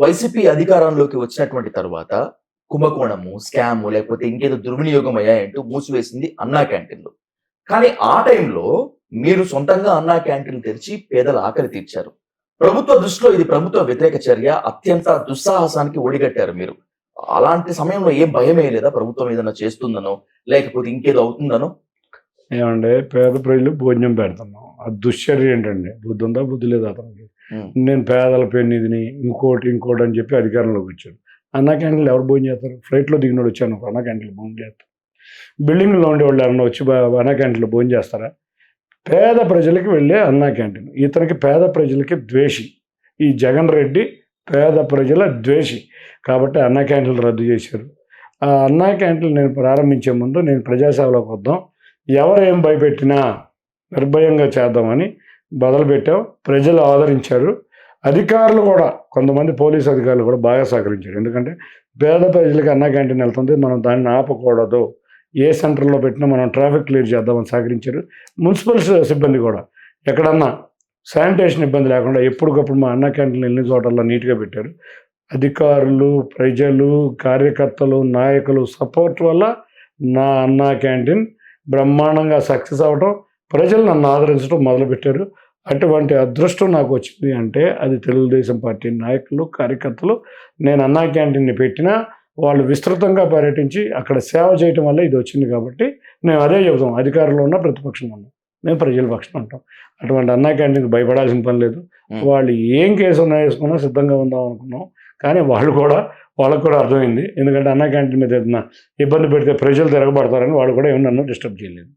YCP అధికారంలోకి వచ్చినటువంటి తర్వాత కుంభకోణము స్కామ్ లేకపోతే ఇంకేదో దుర్వినియోగం అయ్యాయంటూ మూసివేసింది అన్నా క్యాంటీన్లు. కానీ ఆ టైంలో మీరు సొంతంగా అన్నా క్యాంటీన్లు తెరిచి పేదల ఆకలి తీర్చారు. ప్రభుత్వ దృష్టిలో ఇది ప్రభుత్వ వ్యతిరేక చర్య అత్యంత దుస్సాహసానికి ఒడిగట్టారు మీరు. అలాంటి సమయంలో ఏం భయమే లేదా ప్రభుత్వం ఏదైనా చేస్తుందనో లేకపోతే ఇంకేదో అవుతుందనో? ఏమంటే పేద ప్రజలు భోజనం పెడుతున్నాం. ఆ దుశ్చర్య ఏంటండి? బుద్ధి ఉందా? బుద్ధి లేదా అతనికి. నేను పేదల పెన్నిధిని ఇంకోటి ఇంకోటి అని చెప్పి అధికారంలోకి వచ్చాడు. అన్నా క్యాంటీన్లు ఎవరు భోజనం చేస్తారు? ఫ్లైట్లో దిగినోడు వచ్చాను అన్నా క్యాంటీన్లు భోజనం చేస్తారు. బిల్డింగ్లో ఉండేవాళ్ళు ఎవరన్నా వచ్చి అన్నా క్యాంటీన్లో భోజనం చేస్తారా? పేద ప్రజలకి వెళ్ళే అన్నా క్యాంటీన్. ఇతనికి పేద ప్రజలకి ద్వేషి. ఈ జగన్ రెడ్డి పేద ప్రజల ద్వేషి. కాబట్టి అన్నా క్యాంటీన్లు రద్దు చేశారు. ఆ అన్నా క్యాంటీన్లు నేను ప్రారంభించే ముందు నేను ప్రజాసేవలోకి వద్దాం. ఎవరేం భయపెట్టినా నిర్భయంగా చేద్దామని మొదలుపెట్టాం ప్రజలు ఆదరించారు. అధికారులు కూడా కొంతమంది పోలీసు అధికారులు కూడా బాగా సహకరించారు. ఎందుకంటే పేద ప్రజలకి అన్న క్యాంటీన్ వెళ్తుంది. మనం దాన్ని ఆపకూడదు. ఏ సెంటర్లో పెట్టినా మనం ట్రాఫిక్ క్లియర్ చేద్దామని సహకరించారు. మున్సిపల్ సిబ్బంది కూడా. ఎక్కడన్నా శానిటేషన్ ఇబ్బంది లేకుండా ఎప్పటికప్పుడు మా అన్న క్యాంటీన్ ఎన్ని చోటల్లో నీట్గా పెట్టారు. అధికారులు ప్రజలు కార్యకర్తలు నాయకులు సపోర్ట్ వల్ల నా అన్న క్యాంటీన్ బ్రహ్మాండంగా సక్సెస్ అవ్వటం ప్రజలు నన్ను ఆదరించడం మొదలుపెట్టారు. అటువంటి అదృష్టం నాకు వచ్చింది అంటే అది తెలుగుదేశం పార్టీ నాయకులు కార్యకర్తలు నేను అన్నా క్యాంటీన్ని పెట్టినా వాళ్ళు విస్తృతంగా పర్యటించి అక్కడ సేవ చేయటం వల్ల ఇది వచ్చింది కాబట్టి మేము అదే చెబుతాం. అధికారంలో ఉన్న ప్రతిపక్షంలో ఉన్నాం మేము ప్రజల పక్షం అంటాం. అటువంటి అన్నా క్యాంటీన్కి భయపడాల్సిన పని లేదు. వాళ్ళు ఏం కేసు ఉన్నా వేసుకున్నా సిద్ధంగా ఉందాం అనుకున్నాం. కానీ వాళ్ళు కూడా వాళ్ళకు కూడా అర్థమైంది. ఎందుకంటే అన్నా క్యాంటీన్ మీద ఏదైనా ఇబ్బంది పెడితే ప్రజలు తిరగబడతారని వాళ్ళు కూడా ఏమి నన్ను డిస్టర్బ్ చేయలేదు.